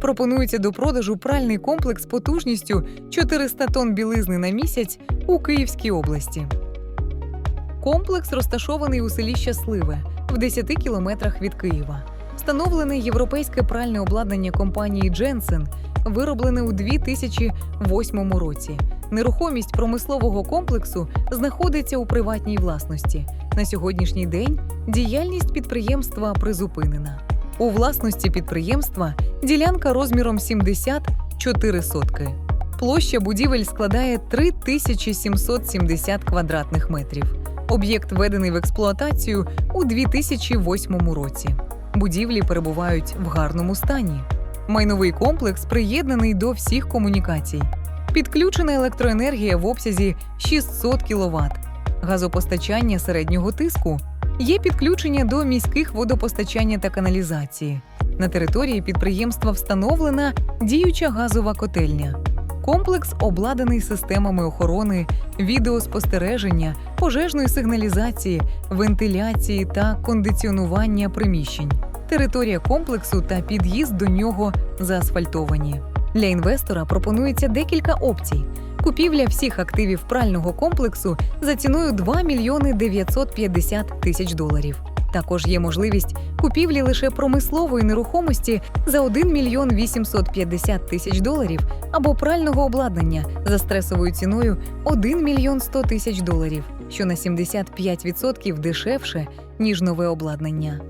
пропонується до продажу пральний комплекс потужністю 400 тонн білизни на місяць у Київській області. Комплекс розташований у селі Щасливе в 10 кілометрах від Києва. Встановлене європейське пральне обладнання компанії Jensen, вироблене у 2008 році. Нерухомість промислового комплексу знаходиться у приватній власності. На сьогоднішній день діяльність підприємства призупинена. У власності підприємства ділянка розміром 74 сотки. Площа будівель складає 3770 квадратних метрів. Об'єкт введений в експлуатацію у 2008 році. Будівлі перебувають в гарному стані. Майновий комплекс приєднаний до всіх комунікацій. Підключена електроенергія в обсязі 600 кВт, газопостачання середнього тиску. Є підключення до міських водопостачання та каналізації. На території підприємства встановлена діюча газова котельня. Комплекс обладнаний системами охорони, відеоспостереження, пожежної сигналізації, вентиляції та кондиціонування приміщень. Територія комплексу та під'їзд до нього заасфальтовані. Для інвестора пропонується декілька опцій: купівля всіх активів прального комплексу за ціною 2 мільйони 950 тисяч доларів. Також є можливість купівлі лише промислової нерухомості за 1 мільйон 850 тисяч доларів або прального обладнання за стресовою ціною 1 мільйон 100 тисяч доларів, що на 75% дешевше ніж нове обладнання.